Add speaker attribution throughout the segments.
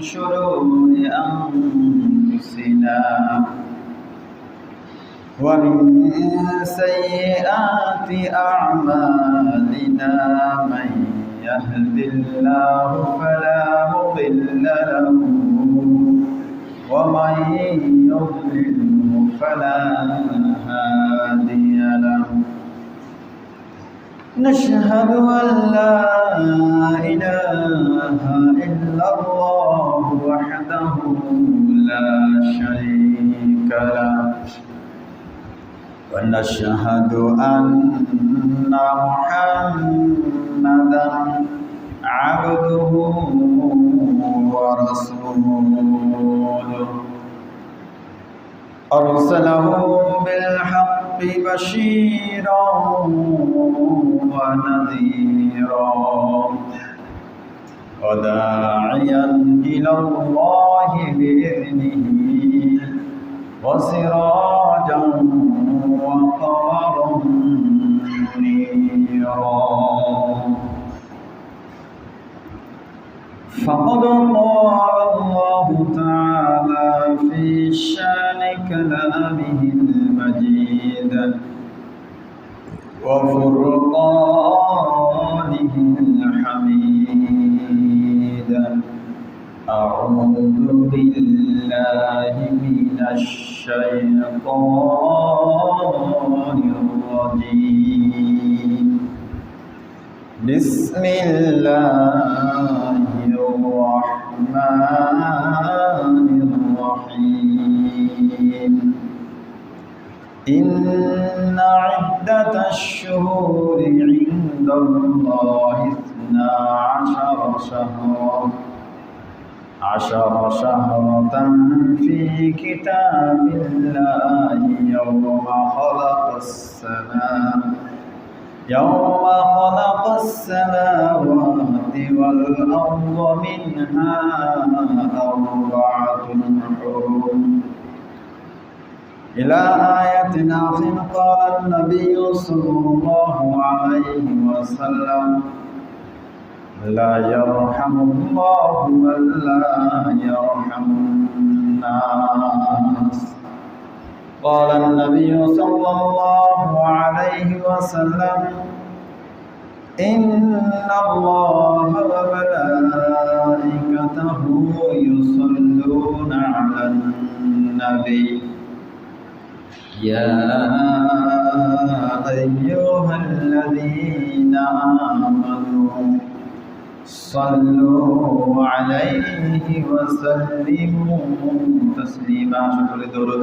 Speaker 1: شرور أنفسنا ومن سيئات أعمالنا من يهد الله فلا مضل له ومن يضلله فلا هادي له. نشهد أن لا إله إلا الله وحده لا شريك له. ونشهد أن محمدا عبده ورسوله. أرسله بالحق بشيرا ونذيرا. وداعيا إلى الله بإذنه وسراجا وقمرا منيرا. فقد قال الله الرحمن الرحيم إن عدة الشهور عند الله اثنا عشر شهرا عشر شهرة في كتاب الله يوم خلق السماء يوم خلق السماوات والأرض منها أربعة حرم إلى آية آخر قال النبي صلى الله عليه وسلم لا يرحم الله من لا يرحم الناس. قال النبي صلى الله عليه وسلم إن الله وملائكته يصلون على النبي. يا أيها الذين آمنوا صلوا عليه وسلموا تسليما شكر درود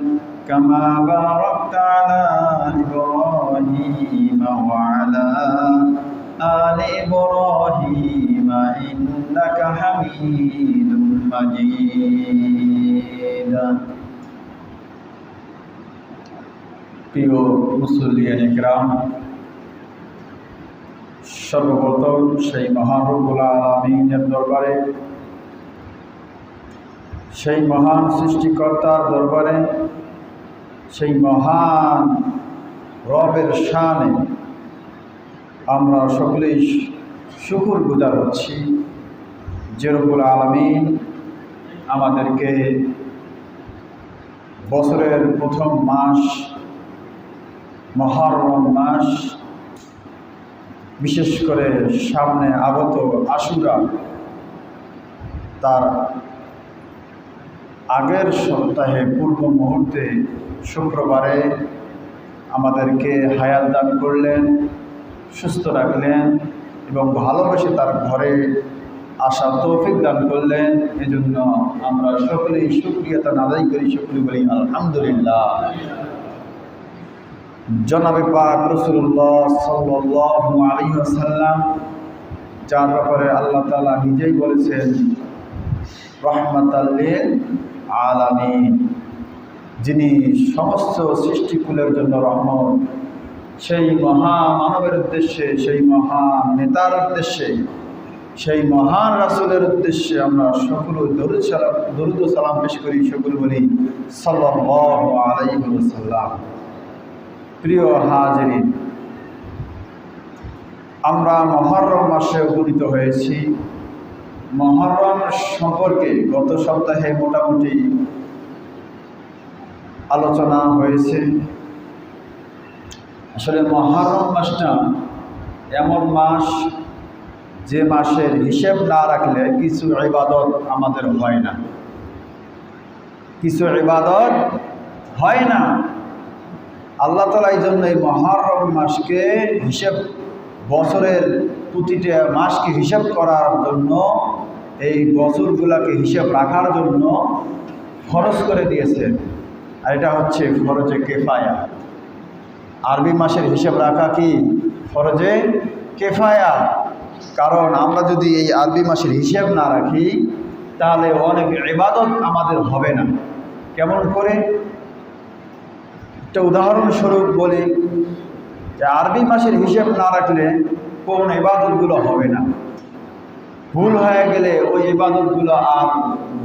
Speaker 1: كما باركت على إبراهيم وعلى آل إبراهيم إنك حميد مجيد প্রিয় মুসলিয়ান ইকরাম সর্বপ্রথম সেই মহান রব্বুল আলমিনের দরবারে সেই মহান সৃষ্টিকর্তার দরবারে সেই মহান রবের শানে আমরা সকলেই শুকুর গুজার হচ্ছি। রব্বুল আলমিন আমাদেরকে বছরের প্রথম মাস, মহরম মাস, বিশেষ করে সামনে আগত আশুরা, তার আগের সপ্তাহে, পূর্ব মুহূর্তে শুক্রবারে আমাদেরকে হায়াত দান করলেন, সুস্থ রাখলেন এবং ভালোবেসে তার ঘরে আসা তৌফিক দান করলেন। এজন্য আমরা সকলেই সুক্রিয়তা আদায় করি, সকলে বলি আলহামদুলিল্লাহ। জনাবে পাক রসুল্লাহ সাল্লাহ আলী যার ব্যাপারে আল্লাহ তালা নিজেই বলেছেন রহমতাল্লিল আলামী যিনি সমস্ত সৃষ্টিকুলের জন্য রহমত, সেই মহা মানবের উদ্দেশ্যে, সেই মহান নেতার উদ্দেশ্যে, সেই মহান রাসুলের উদ্দেশ্যে আমরা সকল দরুদ সালাম সালাম পেশ করি, সকল বলি সাল্লাহ প্রিয় হাজরিন, আমরা মহরম মাসে উপনীত হয়েছি। মহরম সম্পর্কে গত সপ্তাহে মোটামুটি আলোচনা হয়েছে। আসলে মহরম মাসটা এমন মাস যে মাসের হিসেব না রাখলে কিছু ইবাদত আমাদের হয় না। কিছু ইবাদত হয় না। আল্লাহ তালা এই জন্য এই মহরম মাসকে হিসেব বছরের প্রতিটা মাসকে হিসাব করার জন্য এই বছরগুলাকে হিসাব রাখার জন্য ফরজ করে দিয়েছে। আর এটা হচ্ছে ফরজে কেফায়া। আরবি মাসের হিসাব রাখা কি? ফরজে কেফায়া। কারণ আমরা যদি এই আরবি মাসের হিসাব না রাখি, তাহলে অনেক ইবাদত আমাদের হবে না। কেমন করে? একটা উদাহরণস্বরূপ বলি, যে আরবি মাসের হিসেব না রাখলে কোন ইবাদতগুলো হবে না। ভুল হয়ে গেলে ওই ইবাদতগুলো আর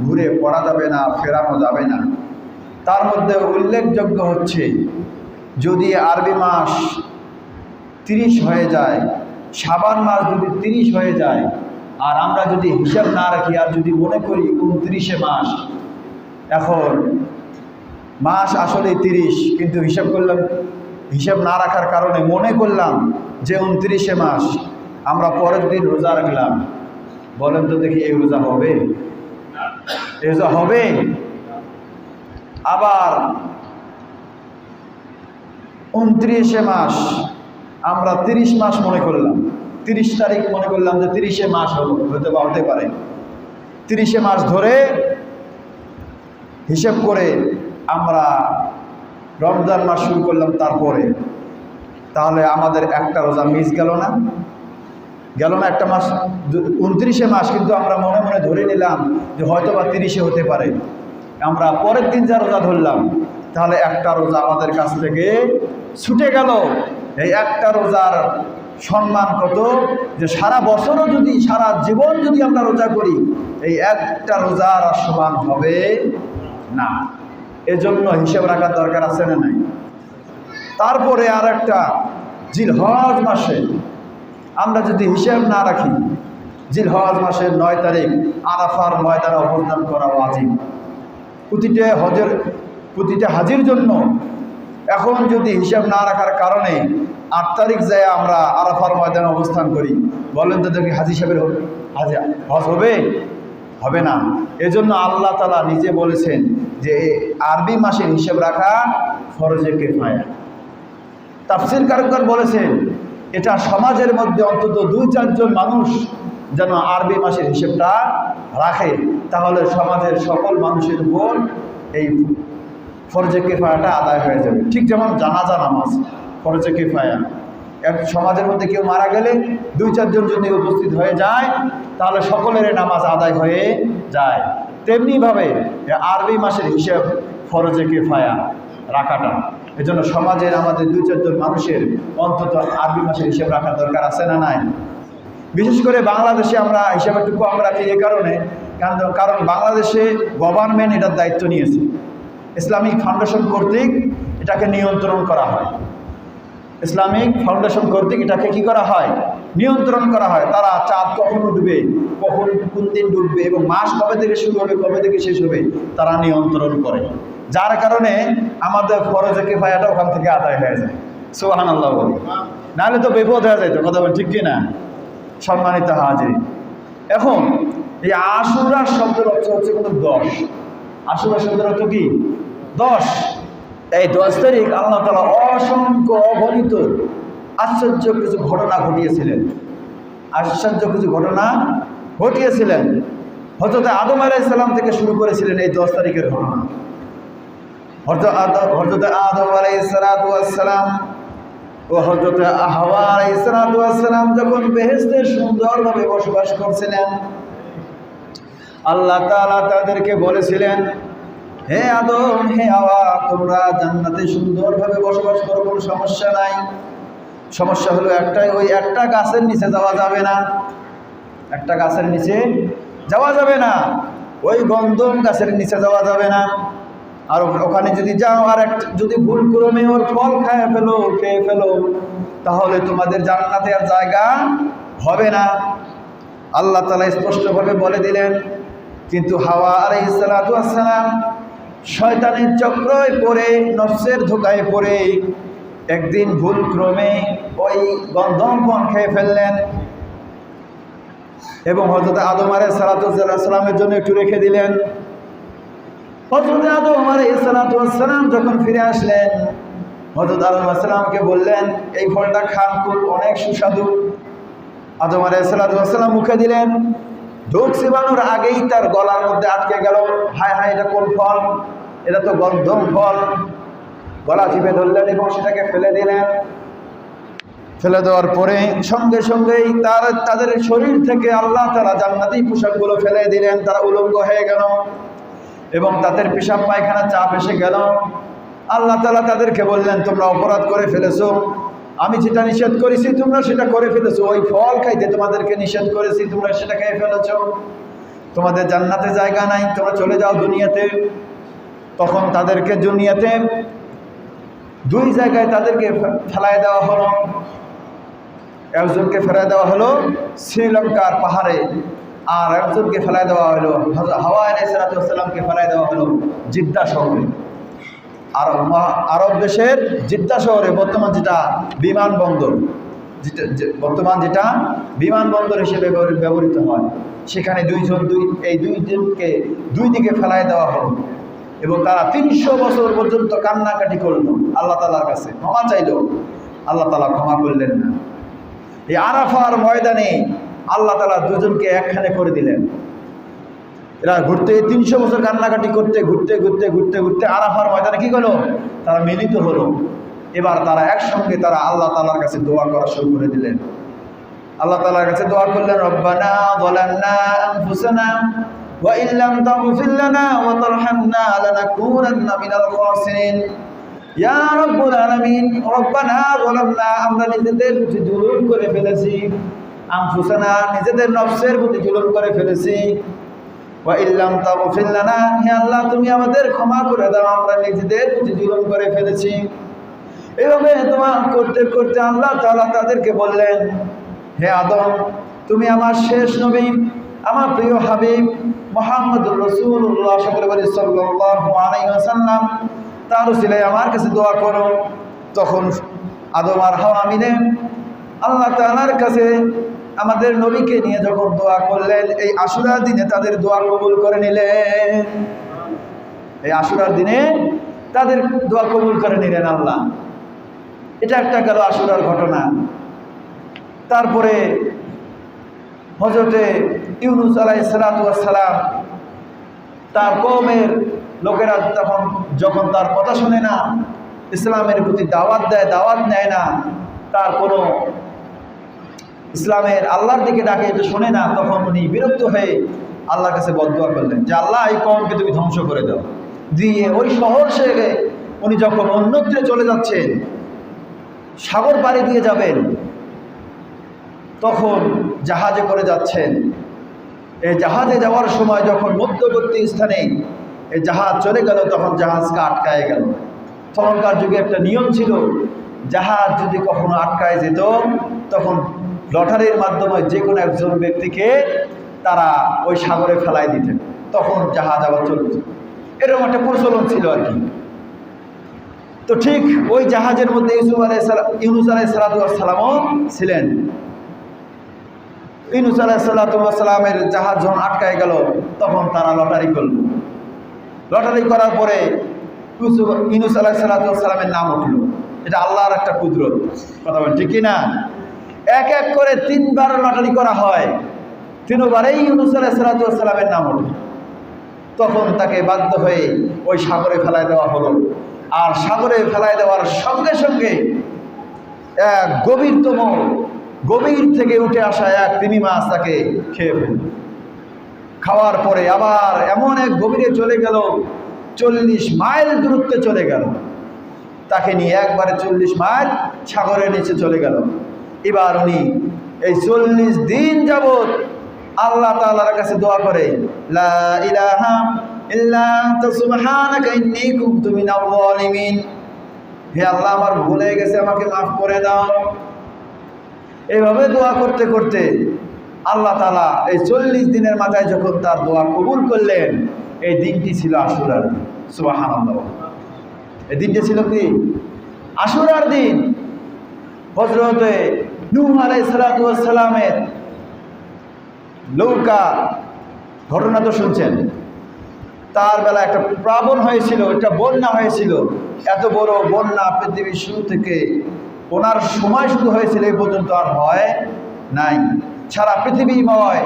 Speaker 1: ঘুরে পড়া যাবে না, ফেরানো যাবে না। তার মধ্যে উল্লেখযোগ্য হচ্ছে, যদি আরবি মাস তিরিশ হয়ে যায় সাবান মাস যদি তিরিশ হয়ে যায়, আর আমরা যদি হিসাব না রাখি, আর যদি মনে করি উনত্রিশে মাস, এখন মাস আসলে তিরিশ, কিন্তু হিসাব করলাম, হিসাব না রাখার কারণে মনে করলাম যে উনত্রিশে মাস, আমরা পরের দিন রোজা রাখলাম। বলেন তো দেখি এই রোজা হবে? এই রোজা হবে? আবার উনত্রিশে মাস, আমরা তিরিশ মাস মনে করলাম। তিরিশ তারিখ মনে করলাম যে তিরিশে মাস হলো হতে বা হতে পারে। তিরিশে মাস ধরে হিসেব করে আমরা রমজান মাস শুরু করলাম তারপরে। তাহলে আমাদের একটা রোজা মিস গেল না? গেল না একটা মাস উনত্রিশে মাস কিন্তু আমরা মনে মনে ধরে নিলাম যে হয়তো বা তিরিশে হতে পারে। আমরা পরের দিন যা রোজা ধরলাম, তাহলে একটা রোজা আমাদের কাছ থেকে ছুটে গেল। এই একটা রোজার সম্মান কত? যে সারা বছরও যদি, সারা জীবন যদি আমরা রোজা করি, এই একটা রোজার সমান হবে না। এজন্য হিসেব রাখার দরকার আছে না নাই? তারপরে আর একটা জিলহজ মাসে আমরা যদি হিসেব না রাখি জিল হজ মাসের নয় তারিখ, আরাফার ময়দানে অবদান করা ওয়াজিব। প্রতিটা হজের, প্রতিটা হাজির জন্য এখন যদি হিসাব না রাখার কারণে আট তারিখ যায় আমরা আরাফার ময়দানে অবস্থান করি, বলেন তো দেখি হাজি সাহেবের হাজি, হজ হবে? হবে না। এজন্য আল্লাহ তালা নিজে বলেছেন যে আরবি মাসের হিসেব রাখা ফরজে কেফায়া। তাফসির কারকর বলেছেন এটা সমাজের মধ্যে অন্তত দুই চারজন মানুষ যেন আরবি মাসের হিসেবটা রাখে, তাহলে সমাজের সকল মানুষের উপর এই ফরজে কেফায়াটা আদায় হয়ে যাবে। ঠিক যেমন জানাজা নামাজ, ফরজে কেফায়া। এক সমাজের মধ্যে কেউ মারা গেলে দুই চারজন যদি উপস্থিত হয়ে যায়, তাহলে সকলের নামাজ আদায় হয়ে যায়। তেমনিভাবে আরবি মাসের হিসেব ফরজে কেফায়া রাখাটা। এজন্য সমাজের আমাদের দুই চারজন মানুষের অন্তত আরবি মাসের হিসেব রাখার দরকার আছে না নাই? বিশেষ করে বাংলাদেশে আমরা হিসাব একটু কম রাখি এ কারণ কারণ বাংলাদেশে গভর্নমেন্ট এটার দায়িত্ব নিয়েছে। ইসলামিক ফাউন্ডেশন কর্তৃক এটাকে নিয়ন্ত্রণ করা হয়। ইসলামিক ফাউন্ডেশন কর্তৃক এটাকে কি করা হয়? নিয়ন্ত্রণ করা হয়। তারা চাঁদ কখন উঠবে, কখন কোন দিন ডুববে এবং মাস কবে থেকে শুরু হবে, কবে থেকে শেষ হবে, তারা নিয়ন্ত্রণ করে। যার কারণে আমাদের ফরজে কেফায়াটা ওখান থেকে আদায় হয়ে যায়। সোহান আল্লাহ বলি। নাহলে তো বিপদ হয়ে যায় তো কথা বল, ঠিক কিনা? সম্মানিত হাজির। এখন, এই আশুরার শব্দের অর্থ হচ্ছে কোনো দশ। আশুরা শব্দের অর্থ কি? দশ। এই দশ তারিখ আল্লাহ তালা অসংখ্য অগণিত আশ্চর্য কিছু ঘটনা ঘটিয়েছিলেন। আশ্চর্য কিছু ঘটনা ঘটিয়েছিলেন। হজরত আদম আলাইসাল্লাম থেকে শুরু করেছিলেন এই দশ তারিখের ঘটনা। হজরত আদম হজরত আদম আলাইসালাম ও হজরত হাওয়া আলাইসালাম যখন বেহেস্তে সুন্দরভাবে বসবাস করছিলেন, আল্লাহ তাআলা তাদেরকে বলেছিলেন, হে আদম, হে হাওয়া, তোমরা জান্নাতে সুন্দরভাবে বসবাস করো, কোনো সমস্যা নাই। সমস্যা হলো একটাই, ওই একটা গাছের নিচে যাওয়া যাবে না। একটা গাছের নিচে যাওয়া যাবে না। ওই গন্ধম গাছের নিচে যাওয়া যাবে না। আর ওখানে যদি যাও আর এক যদি ভুল ক্রমে ওর ফল খায় ফেলো, খেয়ে ফেলো, তাহলে তোমাদের জান্নাতে আর জায়গা হবে না। আল্লাহ তালা স্পষ্টভাবে বলে দিলেন, কিন্তু হাওয়া আলাই সালাম শয়তানের চক্রয় পড়ে, নফসের ধোকায় পড়ে, একদিন ভুল ক্রমে ওই গন্ধম ফল খেয়ে ফেললেন। এবং হজরত আদম সালাতামের জন্য একটু রেখে দিলেন। হজরত আদম আলাই সালাতাম যখন ফিরে আসলেন হজরত আদম আসসালামকে বললেন, এই ফলটা খান, খুব অনেক সুস্বাদু। আদম আলাই সালাতাম মুখে দিলেন, ঢোক চিবানোর আগেই তার গলার মধ্যে আটকে গেল, হায় হায়, এটা কোন ফল? এটা তো গন্ধম ফল। গলা চিপে ধরলেন এবং সেটাকে ফেলে দিলেন। ফেলে দেওয়ার পরে সঙ্গে সঙ্গেই তার, তাদের শরীর থেকে আল্লাহ তারা জান্নাতি পোশাকগুলো ফেলে দিলেন। তারা উলঙ্গ হয়ে গেল। এবং তাদের পেশাব পায়খানা চাপ এসে গেল। আল্লাহ তালা তাদেরকে বললেন, তোমরা অপরাধ করে ফেলেছো। আমি যেটা নিষেধ করেছি, তোমরা সেটা করে ফেলেছো। ওই ফল খাইতে তোমাদেরকে নিষেধ করেছি, তোমরা সেটা খেয়ে ফেলেছো। তোমাদের জান্নাতে জায়গা নাই, তোমরা চলে যাও দুনিয়াতে। তখন তাদেরকে দুনিয়াতে দুই জায়গায় তাদেরকে ফেলায় দেওয়া হলো। একজনকে ফেরায় দেওয়া হলো শ্রীলঙ্কার পাহাড়ে। আর একজনকে ফেলায় দেওয়া হলো হাওয়া আলাইসালামকে ফেলায় দেওয়া হলো জিদ্দা শহরে। আর আরব দেশের জিদ্দা শহরে বর্তমান যেটা বিমানবন্দর বর্তমান যেটা বিমানবন্দর হিসেবে ব্যবহৃত হয়, সেখানে দুইজন, দুই, এই দুইজনকে, দুই দিকে ফেলাই দেওয়া হলো। এবং তারা তিনশো বছর পর্যন্ত কান্নাকাটি করল আল্লাহ তালার কাছে। ক্ষমা চাইল। আল্লাহ তালা ক্ষমা করলেন না। এই আরাফার ময়দানে আল্লাহ তালা দুজনকে একখানে করে দিলেন। এরা ঘুরতে, তিনশো বছর কান্নাকাটি করতে, ঘুরতে ঘুরতে ঘুরতে ঘুরতে আরাফার ময়দানে কি করল? তারা মিলিত হলো। এবার তারা একসঙ্গে তারা আল্লাহ তালার কাছে দোয়া করা শুরু করে দিলেন। আল্লাহ তালার কাছে দোয়া করলেন, রব্বানা ইল্লাম তাগফির লানা ওয়া তারহামনা লানাকুনান্না মিনাল খাসিরিন। ইয়া রব্বুল আলামিন, রব্বানা যালামনা আমরা নিজেদের প্রতি জুলুম করে ফেলেছি। আনফুসানা নিজেদের নফসের প্রতি জুলুম করে ফেলেছি। ইল্লাম তাগফির লানা, হে আল্লাহ, তুমি আমাদের ক্ষমা করে দাও, আমরা নিজেদের প্রতি জুলুম করে ফেলেছি। এভাবে তোমার করতে করতে আল্লাহ তাআলা তাদেরকে বললেন, হে আদম, তুমি আমার শেষ নবী, আমার প্রিয় হাবিব মোহাম্মদুর রসুল্লাহ সকলে সাল্লাল্লাহু আলাইহি তার উসিলায় আমার কাছে দোয়া করো। তখন আদম আর হাওয়া মিলে আল্লাহ তাআলার কাছে আমাদের নবীকে নিয়ে যখন দোয়া করলেন, এই আশুরার দিনে তাদের দোয়া কবুল করে নিলেন। এই আশুরার দিনে তাদের দোয়া কবুল করে নিলেন আল্লাহ। এটা একটা গেল আশুরার ঘটনা। তারপরে হজরতে ইউনুস আলাই সালাম তার কৌমের লোকেরা তখন যখন তার কথা শোনে না, ইসলামের প্রতি দাওয়াত দেয়, দাওয়াত নেয় না, তার কোনো ইসলামের আল্লাহর দিকে ডাকে এটা শোনে না, তখন উনি বিরক্ত হয়ে আল্লাহর কাছে বদুয়া করলেন যে, আল্লাহ, এই কমকে তুমি ধ্বংস করে দাও। দিয়ে ওই শহর সেরে উনি যখন অন্যত্রে চলে যাচ্ছেন, সাগর পাড়ি দিয়ে যাবেন, তখন জাহাজে করে যাচ্ছেন। এই জাহাজে যাওয়ার সময় যখন মধ্যবর্তী স্থানে এই জাহাজ চলে গেল, তখন জাহাজকে আটকায় গেল। তখনকার যুগে একটা নিয়ম ছিল, জাহাজ যদি কখনো আটকায় যেত, তখন লটারির মাধ্যমে যে কোনো একজন ব্যক্তিকে তারা ওই সাগরে ফেলায় দিতেন, তখন জাহাজ আবার চলত এরকম একটা প্রচলন ছিল আর কি। তো ঠিক ওই জাহাজের মধ্যে ইউসুফ আলাই ইউনুস আলাই সালাতামও ছিলেন। ইউনুস আলাই সাল্লাতামের জাহাজ যখন আটকায় গেল, তখন তারা লটারি করল। লটারি করার পরে ইউসুফ ইনুস আলাহ সালাতামের নাম উঠল। এটা আল্লাহর একটা কুদরত। কথা বলেন ঠিক না এক এক করে তিনবার লটারি করা হয়। তিনবারেই ইউনুস আলাহ সালাতামের নাম উঠল তখন তাকে বাধ্য হয়ে ওই সাগরে ফেলায় দেওয়া হলো। আর সাগরে ফেলায় দেওয়ার সঙ্গে সঙ্গে এক গভীরতম গভীর থেকে উঠে আসা এক তিমি মাছ তাকে খেয়ে ফেলল। খাওয়ার পরে আবার এমন এক গভীরে চলে গেল, চল্লিশ মাইল দূরত্বে চলে গেল। তাকে নিয়ে একবারে চল্লিশ মাইল সাগরের নিচে চলে গেল। এবার উনি এই চল্লিশ দিন যাবৎ আল্লাহ তাআলার কাছে দোয়া করে হে আল্লাহ, আমার ভুল গেছে, আমাকে মাফ করে দাও। এইভাবে দোয়া করতে করতে আল্লাহ তালা এই চল্লিশ দিনের মাথায় যখন তার দোয়া কবুল করলেন, এই দিনটি ছিল আশুরার দিন। সুবাহান এই দিনটি ছিল কি? আশুরার দিন। হজরতে নূহ আলাই সালামের নৌকা ঘটনা তো শুনছেন? তার বেলা একটা প্লাবন হয়েছিল, একটা বন্যা হয়েছিল। এত বড় বন্যা পৃথিবীর শুরু থেকে ওনার সময় শুরু হয়েছিল এই পর্যন্ত আর হয় নাই। ছাড়া সারা পৃথিবীময়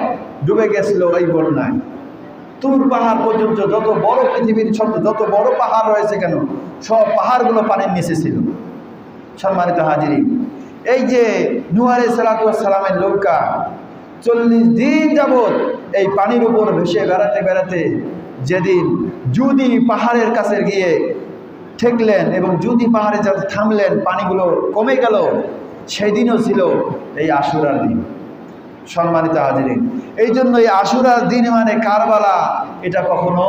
Speaker 1: ডুবে গেছিল এই বন্যায়। তুর পাহাড় পর্যন্ত যত বড় পৃথিবীর ছোট যত বড় পাহাড় রয়েছে কেন, সব পাহাড়গুলো পানির নিচে ছিল। সম্মানিত হাজিরি এই যে নুয়ারে সালাতামের নৌকা, চল্লিশ দিন যাবৎ এই পানির উপর ভেসে বেড়াতে বেড়াতে যেদিন যদি পাহাড়ের কাছে গিয়ে ঠেকলেন এবং যদি পাহাড়ে যাতে থামলেন, পানিগুলো কমে গেল সেই দিনও ছিল এই আশুরার দিন। সম্মানিত হাজিরিন, এই জন্য এই আশুরার দিন মানে কারবালা। এটা কখনো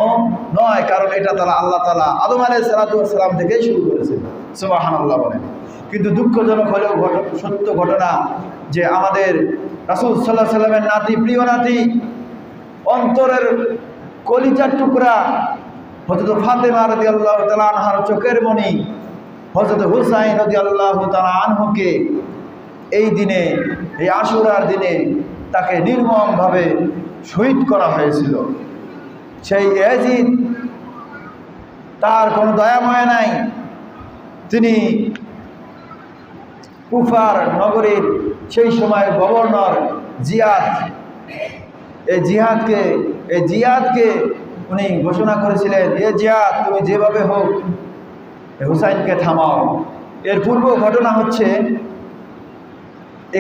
Speaker 1: নয়, কারণ এটা তারা আল্লাহ তালা আদম আলাই সালাতাম থেকেই শুরু করেছে সোবাহান আল্লাহ বলেন। কিন্তু দুঃখজনক হলেও সত্য ঘটনা যে আমাদের রাসুল সাল্লাহ সাল্লামের নাতি, প্রিয় নাতি, অন্তরের কলিচার টুকরা হজরত ফাতেমা রদি আল্লাহ আনহার চোখের মণি হজরত হুসাইন রদি আল্লাহ তালা এই দিনে, এই আশুরার দিনে তাকে নির্মমভাবে শহীদ করা হয়েছিল। সেই এজিদ তার কোনো দয়াময় নাই। তিনি কুফার নগরীর সেই সময় গভর্নর জিয়াদ, এই জিহাদকে এই জিয়াদকে উনি ঘোষণা করেছিলেন, এ জিয়াদ, তুমি যেভাবে হোক হুসাইনকে থামাও। এর পূর্ব ঘটনা হচ্ছে,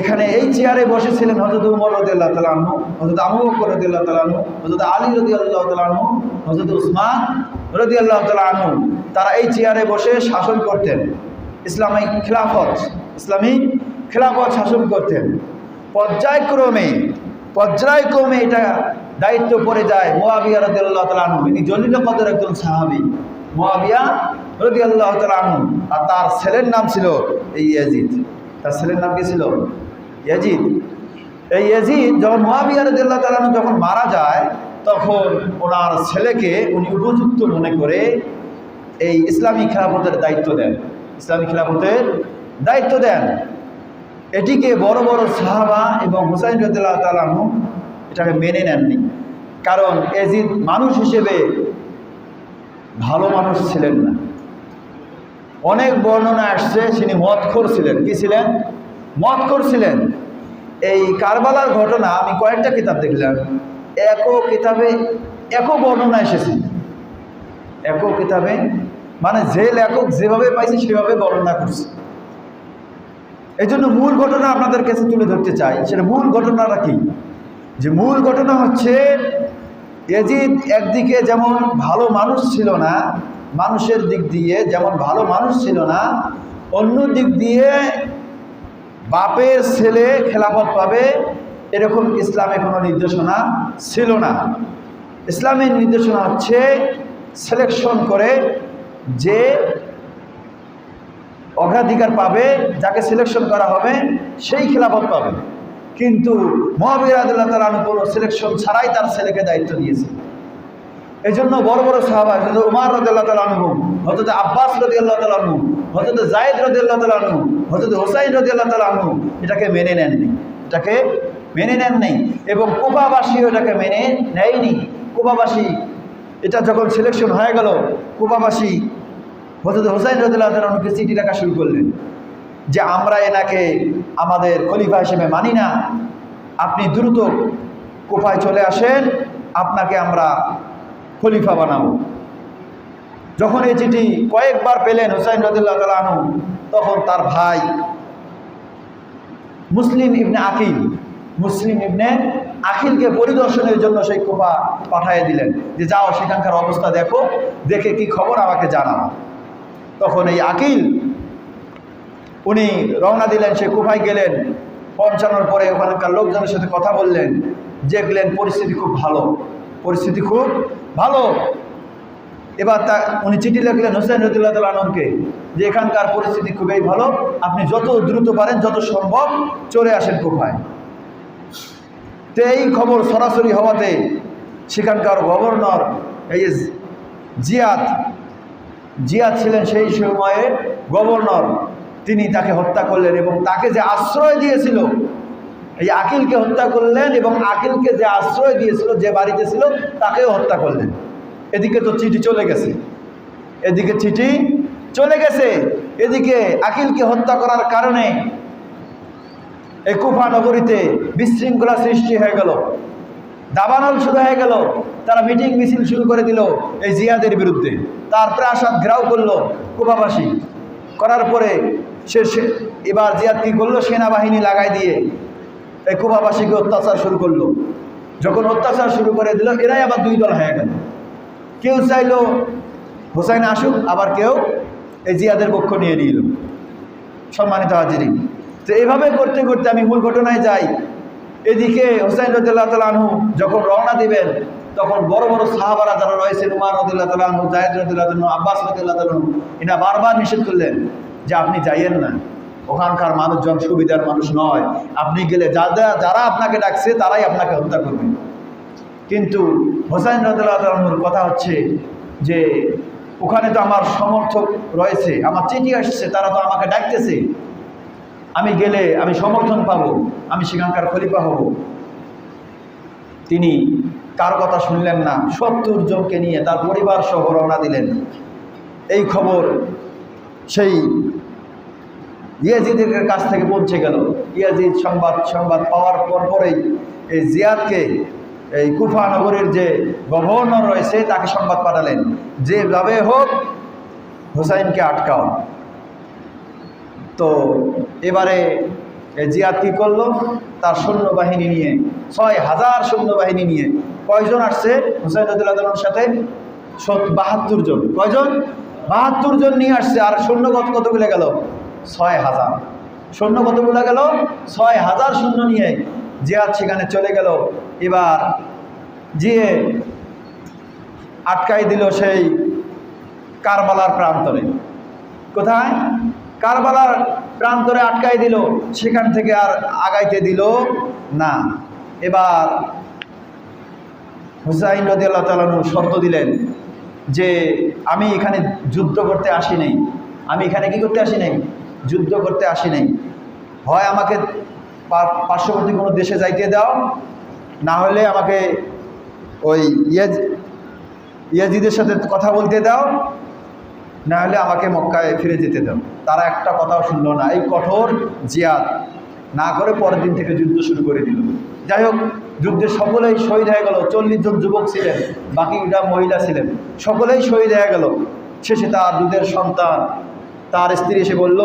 Speaker 1: এখানে এই চেয়ারে বসেছিলেন হজরত উমর রদিয়াল্লাহ তালাহু হজরত আবু বকর রদিয়াল্লাহ তালাহু হজরত আলী রদিয়াল্লাহ তালাহু হজরত উসমান রদিয়াল্লাহ তালাহু তারা এই চেয়ারে বসে শাসন করতেন, ইসলামিক খিলাফত। ইসলামিক খিলাফত শাসন করতেন। পর্যায়ক্রমে পর্যায়ক্রমে এটা দায়িত্ব পড়ে যায় মোয়াবিয়া রদিয়াল্লাহ তালাহু ইনি জলিল কদর একজন সাহাবি। মোয়াবিয়া রদিয়াল্লাহ তালাহু আর তার ছেলের নাম ছিল এই ইয়াজিদ। তার ছেলের নাম কি ছিল? ইয়াজিদ। এই ইয়াজিদ যখন মহাবিয়ার দিল্লা তালানু যখন মারা যায়, তখন ওনার ছেলেকে উনি উপযুক্ত মনে করে এই ইসলামী খেলাফতের দায়িত্ব দেন। ইসলামী খেলাফতের দায়িত্ব দেন। এটিকে বড় বড় সাহাবা এবং হুসাইন রদুল্লাহ তালানু এটাকে মেনে নেননি। কারণ এজিদ মানুষ হিসেবে ভালো মানুষ ছিলেন না। অনেক বর্ণনা আসছে তিনি মদখোর ছিলেন। কি ছিলেন? মদখোর ছিলেন। এই কারবালার ঘটনা, আমি কয়েকটা কিতাব দেখলাম। একো কিতাবে একো বর্ণনা এসেছে। একো কিতাবে মানে যে লেখক যেভাবে পাইছে সেভাবে বর্ণনা করছে। এই জন্য মূল ঘটনা আপনাদের কাছে তুলে ধরতে চাই। সেটা মূল ঘটনাটা কি? যে মূল ঘটনা হচ্ছে, এজিদ একদিকে যেমন ভালো মানুষ ছিল না, মানুষের দিক দিয়ে যেমন ভালো মানুষ ছিল না, অন্য দিক দিয়ে বাপের ছেলে খেলাফত পাবে, এরকম ইসলামে কোনো নির্দেশনা ছিল না। ইসলামের নির্দেশনা হচ্ছে সিলেকশন করে যে অগ্রাধিকার পাবে, যাকে সিলেকশন করা হবে, সেই খেলাফত পাবে। কিন্তু মহাবীর আদুল্লাহ তালা কোনো সিলেকশন ছাড়াই তার ছেলেকে দায়িত্ব দিয়েছে। এই জন্য বড় বড় সাহাবা হজরত উমার রদিয়াল্লাহ তালানহু হজরত আব্বাস রদি রদিয়াল্লাহ তালানহু হজরত জায়দ রদিয়াল্লাহ তালানহু হজরত হোসাইন রদিয়াল্লাহ তালানহু এটাকে মেনে নেননি। এটাকে মেনে নেন নেননি এবং কুবাবাসীও এটাকে মেনে নেয়নি। কুবাবাসী, এটা যখন সিলেকশন হয়ে গেল, কুবাবাসী হজরত হোসাইন রদুল্লাহকে চিঠি লেখা শুরু করলেন যে আমরা এনাকে আমাদের খলিফা হিসেবে মানি না। আপনি দ্রুত কোফায় চলে আসেন, আপনাকে আমরা খলিফা বানাবো। যখন এই চিঠি কয়েকবার পেলেন হুসাইন রদুল্লাহ আনু তখন তার ভাই মুসলিম ইবনে আকিল, মুসলিম ইবনে আখিলকে পরিদর্শনের জন্য সেই কোপা পাঠিয়ে দিলেন যে যাও সেখানকার অবস্থা দেখো, দেখে কি খবর আমাকে জানাও। তখন এই আকিল, উনি রওনা দিলেন, সে কোফায় গেলেন। পৌঁছানোর পরে ওখানকার লোকজনের সাথে কথা বললেন। দেখলেন পরিস্থিতি খুব ভালো। পরিস্থিতি খুব ভালো। এবার তা, উনি চিঠি লিখলেন হোসেন রদুল্লাহ আনন্দকে যে, এখানকার পরিস্থিতি খুবই ভালো। আপনি যত দ্রুত পারেন, যত সম্ভব চলে আসেন কোফায়। তো এই খবর সরাসরি হওয়াতে সেখানকার গভর্নর, এই জিয়াদ জিয়াদ ছিলেন সেই সময়ে গভর্নর। তিনি তাকে হত্যা করলেন এবং তাকে যে আশ্রয় দিয়েছিল, এই আকিলকে হত্যা করলেন এবং আকিলকে যে আশ্রয় দিয়েছিল, যে বাড়িতে ছিল, তাকেও হত্যা করলেন। এদিকে তো চিঠি চলে গেছে। এদিকে চিঠি চলে গেছে। এদিকে আকিলকে হত্যা করার কারণে এই নগরীতে বিশৃঙ্খলা সৃষ্টি হয়ে গেল। দাবানল শুরু হয়ে গেল। তারা মিটিং মিছিল শুরু করে দিল এই জিয়াদের বিরুদ্ধে। তার প্রাসাদ ঘেরাও করল কুফাবাসী করার পরে সে এবার জিয়াদ কী করল? সেনাবাহিনী লাগাই দিয়ে এই কুফাবাসীকে অত্যাচার শুরু করল। যখন অত্যাচার শুরু করে দিল, এরাই আবার দুই দল হয়ে গেল। কেউ চাইলো হোসাইন আসুক, আবার কেউ এই জিয়াদের পক্ষ নিয়ে নিল। সম্মানিত হাজিরি তো এভাবে করতে করতে আমি মূল ঘটনায় যাই। এদিকে হোসাইন রদুল্লাহ তালু যখন রওনা দিবেন, তখন বড় বড় সাহাবারা যারা রয়েছেন, উমার রদুল্লাহ তালু জায়দ রদুল্লাহ তালু আব্বাস রদুল্লাহ তালু এরা বারবার নিষেধ করলেন যে আপনি যাইয়েন না। ওখানকার মানুষজন সুবিধার মানুষ নয়। আপনি গেলে যারা যারা আপনাকে ডাকছে, তারাই আপনাকে হত্যা করবে। কিন্তু হোসাইন তালুর কথা হচ্ছে যে, ওখানে তো আমার সমর্থক রয়েছে, আমার চিঠি আসছে, তারা তো আমাকে ডাকতেছে। আমি গেলে আমি সমর্থন পাবো, আমি সেখানকার খলিফা হব। তিনি কার কথা শুনলেন না? সত্তর জনকে নিয়ে তার পরিবার সহ রওনা দিলেন। এই খবর সেই ইয়াজিদের কাছ থেকে পৌঁছে গেল। ইয়াজিদ সংবাদ সংবাদ পাওয়ার পর পরেই এই জিয়াদকে এই কুফা নগরের যে গভর্নর রয়েছে তাকে সংবাদ পাঠালেন। যেভাবে হোক, হুসাইনকে আটকাও। তো এবারে জিয়াদ কী করল? তার সৈন্যবাহিনী নিয়ে, ছয় হাজার সৈন্যবাহিনী নিয়ে। কয়জন আসছে? হুসাইন রদুল্লাহর সাথে বাহাত্তর জন। কয়জন? বাহাত্তর জন নিয়ে আসছে, আর সৈন্য কত কতগুলো গেল? ছয় হাজার। সৈন্য কতগুলো গেল? ছয় হাজার সৈন্য নিয়ে জিয়াদ সেখানে চলে গেল। এবার জিয়ে আটকাই দিল সেই কারবালার প্রান্তরে। কোথায়? কারবালার প্রান্তরে আটকাই দিল, সেখান থেকে আর আগাইতে দিল না। এবার হুসাইন রদি আল্লাহ তালু শর্ত দিলেন যে, আমি এখানে যুদ্ধ করতে আসি নাই। আমি এখানে কি করতে আসি নাই? যুদ্ধ করতে আসি নাই। হয় আমাকে পার্শ্ববর্তী কোনো দেশে যাইতে দাও, না হলে আমাকে ওই ইয়াজ ইয়াজিদের সাথে কথা বলতে দাও না হলে আমাকে মক্কায় ফিরে যেতে দাও। তারা একটা কথাও শুনল না। এই কঠোর জিয়াদ না করে পরের দিন থেকে যুদ্ধ শুরু করে দিল। যাই হোক, যুদ্ধে সকলেই শহীদ হয়ে গেল। চল্লিশ জন যুবক ছিলেন বাকি বাকিটা মহিলা ছিলেন। সকলেই শহীদ হয়ে গেল। শেষে তার দুধের সন্তান, তার স্ত্রী এসে বলল,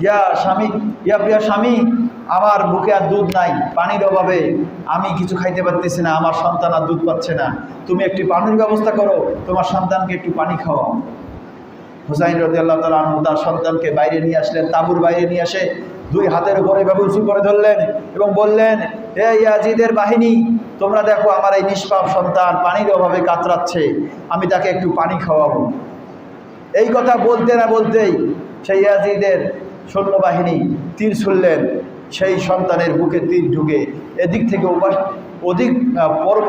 Speaker 1: ইয়া স্বামী, ইয়া প্রিয়া স্বামী আমার বুকে আর দুধ নাই, পানির অভাবে আমি কিছু খাইতে পারতেছি না, আমার সন্তান আর দুধ পাচ্ছে না। তুমি একটি পানির ব্যবস্থা করো, তোমার সন্তানকে একটু পানি খাওয়াও। হুসাইন রদি আল্লাহ তালা তার সন্তানকে বাইরে নিয়ে আসলেন, তাঁবুর বাইরে নিয়ে আসে দুই হাতের উপরে উঁচু করে ধরলেন এবং বললেন হে ইয়াজিদের বাহিনী, তোমরা দেখো আমার এই নিষ্পাপ সন্তান পানির অভাবে কাতরাচ্ছে, আমি তাকে একটু পানি খাওয়াবো। এই কথা বলতে না বলতেই সেই ইয়াজিদের সৈন্যবাহিনী তীর ছুড়লেন। সেই সন্তানের বুকে তীর ঢুকে এদিক থেকে উপাস অধিক পর্ব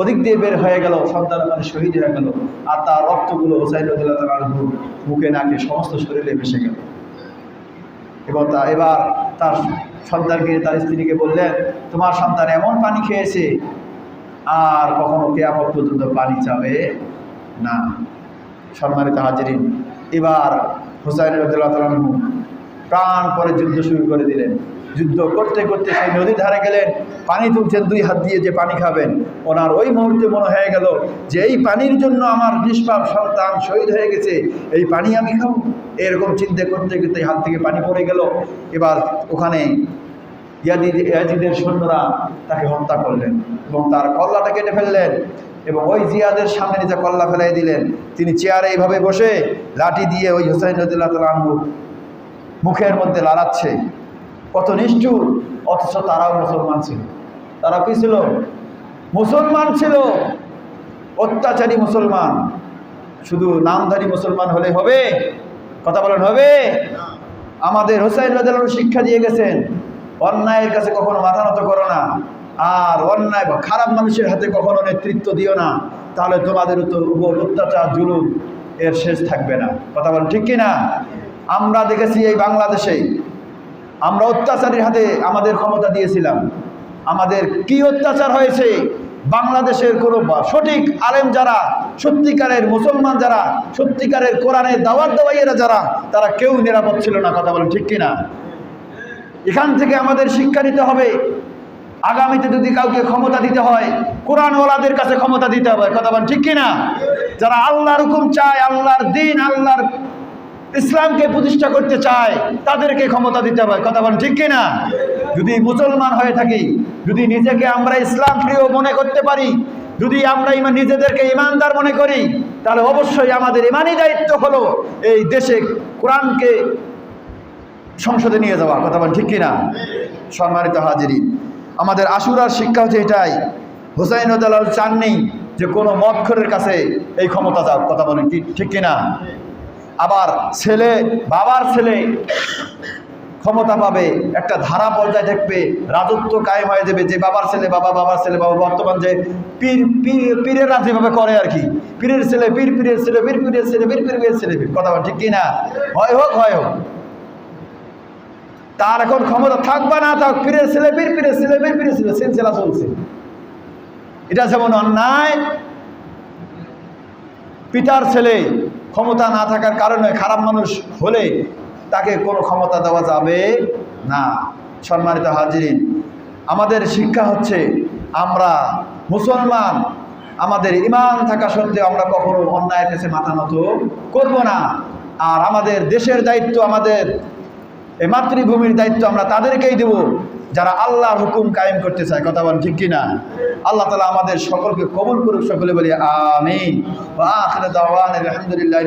Speaker 1: অধিক দিয়ে বের হয়ে গেল সন্তান মানে শহীদ হয়ে গেল। আর তার রক্তগুলো রদুল্লাহ তালার মুখে নাকে সমস্ত শরীরে ভেসে গেল। এবং তা এবার তার সন্তানকে, তার স্ত্রীকে বললেন, তোমার সন্তান এমন পানি খেয়েছে, আর কখনো কেয়ামত পর্যন্ত পানি চাবে না। সম্মানিত হাজিরিন, এবার হুসাইন রদুল্লাহ তালু প্রাণ করে যুদ্ধ শুরু করে দিলেন। যুদ্ধ করতে করতে সেই নদীর ধারে গেলেন, পানি তুলছেন দুই হাত দিয়ে যে পানি খাবেন। ওনার ওই মুহূর্তে মনে হয়ে গেল যে এই পানির জন্য আমার নিষ্পাপ সন্তান শহীদ হয়ে গেছে, এই পানি আমি খাব। এরকম চিন্তা করতে করতে হাত থেকে পানি পড়ে গেল। এবার ওখানে ইয়াজিদের সৈন্যরা তাকে হত্যা করলেন এবং তার কল্লাটা কেটে ফেললেন এবং ওই জিয়াদের সামনে নিজে কল্লা ফেলাই দিলেন। তিনি চেয়ারে এইভাবে বসে লাঠি দিয়ে ওই হুসাইন রদুল্লাহ তালু মুখের মধ্যে লাড়াচ্ছে কত নিষ্ঠুর, অথচ তারাও মুসলমান ছিল। তারা কি ছিল? মুসলমান ছিল। অত্যাচারী মুসলমান। শুধু নামধারী মুসলমান হলে হবে? কথা বলেন, হবে? আমাদের হোসাইন রাজু শিক্ষা দিয়ে গেছেন, অন্যায়ের কাছে কখনো মাথা নত করো না। আর অন্যায় বা খারাপ মানুষের হাতে কখনো নেতৃত্ব দিও না। তাহলে তোমাদের উপর অত্যাচার, জুলুম এর শেষ থাকবে না। কথা বলেন, ঠিক কি না আমরা দেখেছি এই বাংলাদেশে আমরা অত্যাচারীর হাতে আমাদের ক্ষমতা দিয়েছিলাম। আমাদের কি অত্যাচার হয়েছে? বাংলাদেশের কোনো সঠিক আলেম যারা, সত্যিকারের মুসলমান যারা, সত্যিকারের কোরআনের দাওয়াত দাওয়াইয়েরা যারা, তারা কেউ নিরাপদ ছিল না, কথা বলেন ঠিক কিনা? এখান থেকে আমাদের শিক্ষা নিতে হবে। আগামীতে যদি কাউকে ক্ষমতা দিতে হয়, কোরআনওয়ালাদের কাছে ক্ষমতা দিতে হবে, কথা বলেন ঠিক কিনা? যারা আল্লাহর হুকুম চায়, আল্লাহর দিন, আল্লাহর ইসলামকে প্রতিষ্ঠা করতে চায়, তাদেরকে ক্ষমতা দিতে হবে। কথা বলেন ঠিক কিনা? যদি মুসলমান হয়ে থাকি, যদি নিজেকে আমরা ইসলাম প্রিয় মনে করতে পারি, যদি আমরা ইমান নিজেদেরকে ইমানদার মনে করি, তাহলে অবশ্যই আমাদের ইমানই দায়িত্ব হলো এই দেশে কোরআনকে সংসদে নিয়ে যাওয়া। কথা বলেন ঠিক কিনা? সম্মানিত হাজিরি আমাদের আশুরার শিক্ষা হচ্ছে এটাই। হুসাইন চাননি যে কোনো মক্ষরের কাছে এই ক্ষমতা যাও কথা বলেন ঠিক কিনা? আবার ছেলে, বাবার ছেলে ক্ষমতা পাবে, একটা ধারা পর্যায়ে দেখবে, রাজত্ব কায়েম হয়ে যাবে, যে বাবার ছেলে, বাবা, বাবার ছেলে, বাবা, বর্তমান যে পীর পীর, পীরেরা যেভাবে করে আর কি। পীরের ছেলে, পীর, পীরের ছেলে বীর পীরের ছেলে, পীর পীরের ছেলে কথা ঠিক কিনা? হয় হোক হয় হোক। তার এখন ক্ষমতা থাকবা না থাক পীরের ছেলে বীর পীরের ছেলে বীর পীরের ছেলে, সিলসিলা চলছে। এটা যেমন অন্যায়, পিতার ছেলে ক্ষমতা না থাকার কারণে খারাপ মানুষ হলে তাকে কোনো ক্ষমতা দেওয়া যাবে না। সম্মানিত হাজিরিন, আমাদের শিক্ষা হচ্ছে আমরা মুসলমান, আমাদের ইমান থাকা সত্ত্বেও আমরা কখনো অন্যায়ের কাছে মাথা নত করব না। আর আমাদের দেশের দায়িত্ব আমাদের এই মাতৃভূমির দায়িত্ব আমরা তাদেরকেই দেব। যারা আল্লাহ হুকুম কায়েম করতে চায়, কথা বল ঠিক কিনা? আল্লাহ তালা আমাদের সকলকে কবুল করুক, সকলে বলি আমিন। আলহামদুলিল্লাহ